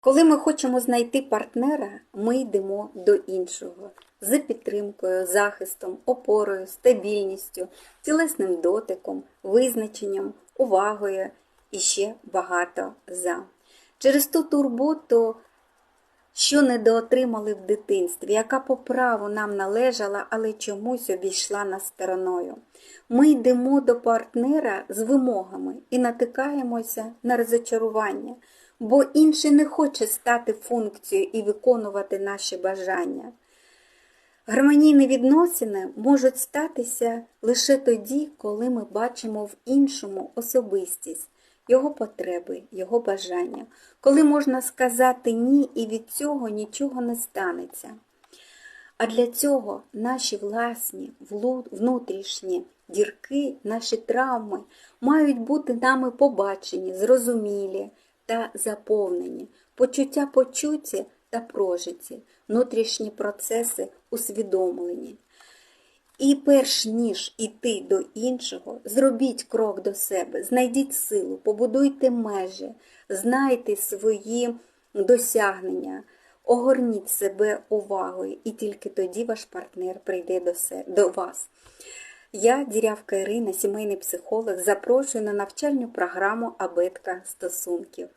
Коли ми хочемо знайти партнера, ми йдемо до іншого з підтримкою, захистом, опорою, стабільністю, тілесним дотиком, визначенням, увагою і ще багато за. Через ту турботу, що недоотримали в дитинстві, яка по праву нам належала, але чомусь обійшла нас стороною. Ми йдемо до партнера з вимогами і натикаємося на розочарування, бо інший не хоче стати функцією і виконувати наші бажання. Гармонійні відносини можуть статися лише тоді, коли ми бачимо в іншому особистість, його потреби, його бажання, коли можна сказати ні і від цього нічого не станеться. А для цього наші власні внутрішні дірки, наші травми мають бути нами побачені, зрозумілі та заповнені, почуття почуті та прожиті, внутрішні процеси усвідомлені. І перш ніж іти до іншого, зробіть крок до себе, знайдіть силу, побудуйте межі, знайте свої досягнення, огорніть себе увагою, і тільки тоді ваш партнер прийде до, се- до вас. Я, Дірявка Ірина, сімейний психолог, запрошую на навчальну програму Абетка стосунків.